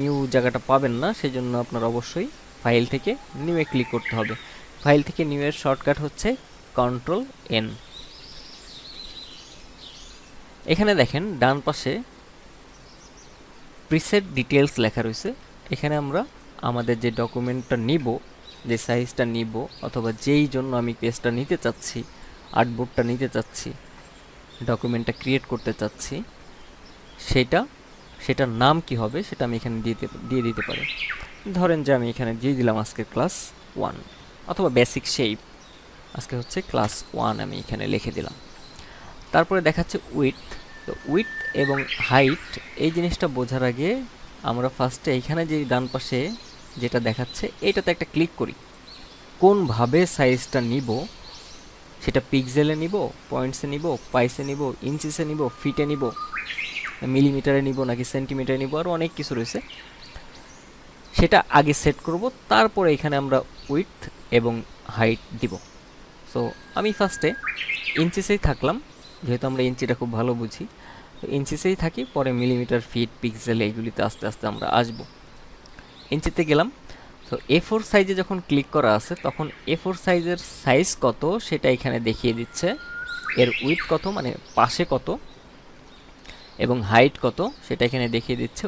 New জায়গাটা পাবেন না সেই জন্য আপনার অবশ্যই ফাইল থেকে নিউয়ে ক্লিক করতে হবে। ফাইল থেকে নিউয়ের শর্টকাট হচ্ছে কন্ট্রোল এন। এখানে দেখেন, ডান পাশে প্রিসেট ডিটেলস লেখা রয়েছে। এখানে আমরা আমাদের যে ডকুমেন্টটা নিব, যে সাইজটা নিব, অথবা যেই জন্য আমি পেজটা নিতে চাচ্ছি, আর্টবোর্ডটা নিতে চাচ্ছি, ডকুমেন্টটা ক্রিয়েট করতে চাচ্ছি, সেটা সেটার নাম কি হবে সেটা আমি এখানে দিতে, দিয়ে দিতে পারি। ধরেন যে আমি এখানে দিয়ে দিলাম আজকে ক্লাস ওয়ান, অথবা বেসিক শেপ আজকে হচ্ছে ক্লাস ওয়ান আমি এখানে লিখে দিলাম। তারপরে দেখাচ্ছে উইথ তো উইথ এবং হাইট এই জিনিসটা বোঝার আগে আমরা ফার্স্টে এইখানে যে ডান পাশে যেটা দেখাচ্ছে এইটাতে একটা ক্লিক করি। কোনভাবে সাইজটা নিব, সেটা পিক্সেলে নিব পয়েন্টসে নিব পাইসে নিব ইঞ্চিসে নিব ফিটে নিব। মিলিমিটারে নিব নাকি সেন্টিমিটারে নিব আরও অনেক কিছু রয়েছে। সেটা আগে সেট করব, তারপরে এখানে আমরা উইথ এবং হাইট দিব। সো আমি ফার্স্টে ইঞ্চিসেই থাকলাম, যেহেতু আমরা ইঞ্চিটা খুব ভালো বুঝি। তো ইঞ্চিসেই থাকি, পরে মিলিমিটার ফিট পিক্সেল এইগুলিতে আস্তে আস্তে আমরা আসব। ইঞ্চিতে গেলাম। তো এ ফোর সাইজে যখন ক্লিক করা আছে, তখন এ ফোর সাইজের সাইজ কত সেটা এখানে দেখিয়ে দিচ্ছে। এর উইথ কত মানে পাশে কত এবং হাইট কত সেটা এখানে দেখিয়ে দিচ্ছে।